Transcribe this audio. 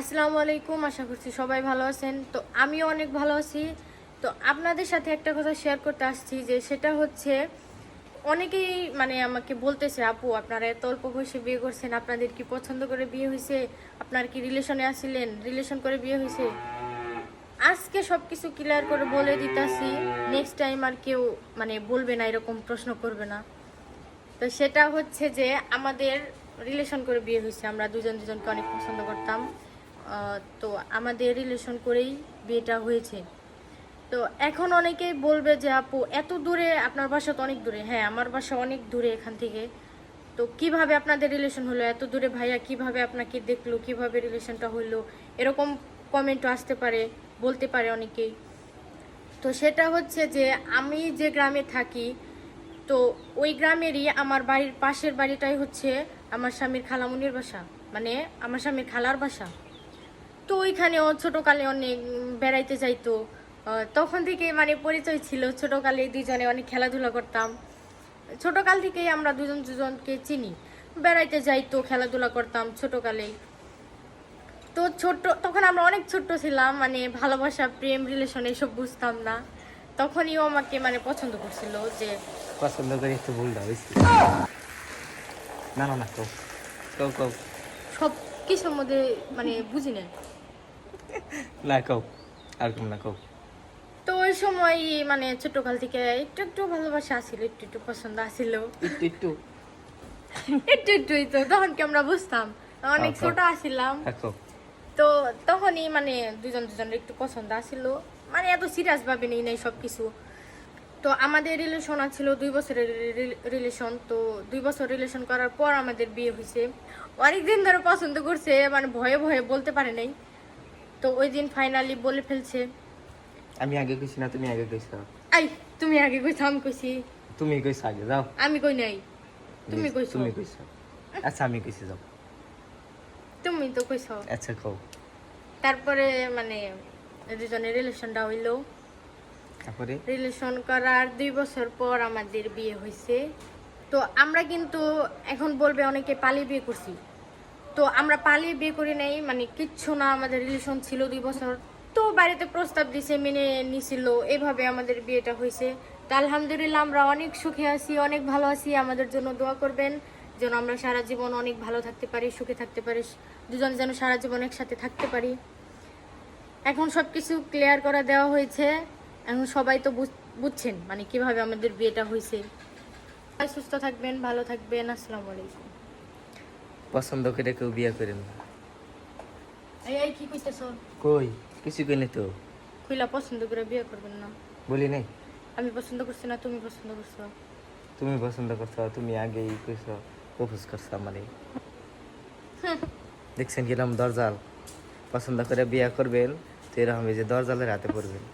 আসসালামু আলাইকুম, আশা করছি সবাই ভালো আছেন। তো আমিও অনেক ভালো আছি। তো আপনাদের সাথে একটা কথা শেয়ার করতে আসছি যে সেটা হচ্ছে, অনেকেই মানে আমাকে বলতেছে, আপু, আপনারা এত অল্প বয়সে বিয়ে করছেন, আপনাদের কি পছন্দ করে বিয়ে হয়েছে? আপনার কি রিলেশনে আসছিলেন রিলেশন করে বিয়ে হয়েছে? আজকে সব কিছু ক্লিয়ার করে বলে দিতাছি। নেক্সট টাইম আর কেউ মানে বলবে না, এরকম প্রশ্ন করবে না। তো সেটা হচ্ছে যে, আমাদের রিলেশন করে বিয়ে হয়েছে। আমরা দুজন দুজনকে অনেক পছন্দ করতাম। তো আমাদের রিলেশন করেই বিয়েটা হয়েছে। তো এখন অনেকেই বলবে যে, আপু, এত দূরে, আপনার বাসা তো অনেক দূরে। হ্যাঁ আমার বাসা অনেক দূরে এখান থেকে। তো কীভাবে আপনাদের রিলেশন হলো? এত দূরে ভাইয়া কীভাবে আপনাকে দেখল? কীভাবে রিলেশনটা হলো? এরকম কমেন্টও আসতে পারে, বলতে পারে অনেকেই। তো সেটা হচ্ছে যে, আমি যে গ্রামে থাকি, তো ওই গ্রামেরই আমার বাড়ির পাশের বাড়িটাই হচ্ছে আমার স্বামীর খালামুনির বাসা। মানে আমার স্বামীর খালার বাসা। তো ওইখানেও ছোটকালে অনেক বেড়াইতে যাইতো। তখন থেকে মানে পরিচয় ছিল ছোটকালে দুজনে অনেক খেলাধুলা করতাম। ছোটকাল থেকেই আমরা দুজন দুজনকে চিনি। বেড়াইতে যাইতো খেলাধুলা করতাম ছোটকালেই তো ছোট তখন আমরা অনেক ছোট্ট ছিলাম মানে ভালোবাসা প্রেম রিলেশন এসব বুঝতাম না। তখনই ও আমাকে মানে পছন্দ করছিল যে পছন্দ করি একটু ভুলটা হয়েছে না না না কও। সব কিছুর মধ্যে মানে বুঝি না না কও। আর কম না কও। তো ওই সময় মানে ছোটকাল থেকে একটু একটু ভালোবাসা আসছিল একটু একটু পছন্দ আসছিল একটু একটু। একটু একটুই তো তখন কি আমরা বুঝতাম? অনেক আচ্ছা। ছোট আসিলাম। তো তখনই মানে দুজন দুজনের একটু পছন্দ আসছিল মানে এত সিরিয়াস ভাবে নেই নাই সবকিছু। তো আমাদের রিলেশন ছিল দুই বছরের রিলেশন তো দুই বছর রিলেশন করার পর আমাদের বিয়ে হয়েছে অনেকদিন ধরে পছন্দ করছে মানে ভয়ে ভয়ে বলতে পারে নাই। তো ওই দিন ফাইনালি বলে ফেলছে। আমি আগে কইছি না তুমি আগে কইছ। আই তুমি আগে কইছো আমি কইছি। তুমি কইছ আগে যাও। আমি কই নাই তুমি কইছো। তুমি কইছ। আচ্ছা আমি কইছি যাও। তুমি তো কইছো। আচ্ছা কও। তারপরে মানে দুজনের রিলেশনটা হইল। তারপরে? রিলেশন করার দুই বছর পর আমাদের বিয়ে হয়েছে তো আমরা কিন্তু এখন বলবে অনেকে পালিয়ে বিয়ে করছি। তো আমরা পালিয়ে বিয়ে করি নাই মানে কিচ্ছু না, আমাদের রিলেশন ছিল দুই বছর। তো বাড়িতে প্রস্তাব দিছে, মেনে নিছিল, এভাবে আমাদের বিয়েটা হয়েছে তো আলহামদুলিল্লাহ আমরা অনেক সুখে আছি, অনেক ভালো আছি, আমাদের জন্য দোয়া করবেন, যেন আমরা সারা জীবন অনেক ভালো থাকতে পারি, সুখে থাকতে পারি, দুজন যেন সারা জীবন একসাথে থাকতে পারি। এখন সব কিছু ক্লিয়ার করা দেওয়া হয়েছে। এখন সবাই তো বুঝ- বুঝছেন মানে কীভাবে আমাদের বিয়েটা হয়েছে সুস্থ থাকবেন, ভালো থাকবেন, আসসালামু আলাইকুম। পছন্দ করে কেউ বিয়ে করেন না। এই কি কইতেছ? কই? কিছু কইনি তো। খুইলা পছন্দ করে বিয়ে করবেন না। বলি নাই। আমি পছন্দ করছি না তুমি পছন্দ করছ। তুমি পছন্দ করছ তুমি আগেই কইছো প্রপোজ করছ আমারে। দেখছেন কিরম দরজাল। পছন্দ করে বিয়ে করবেন তো এরকম এই যে দরজালের হাতে পড়বেন।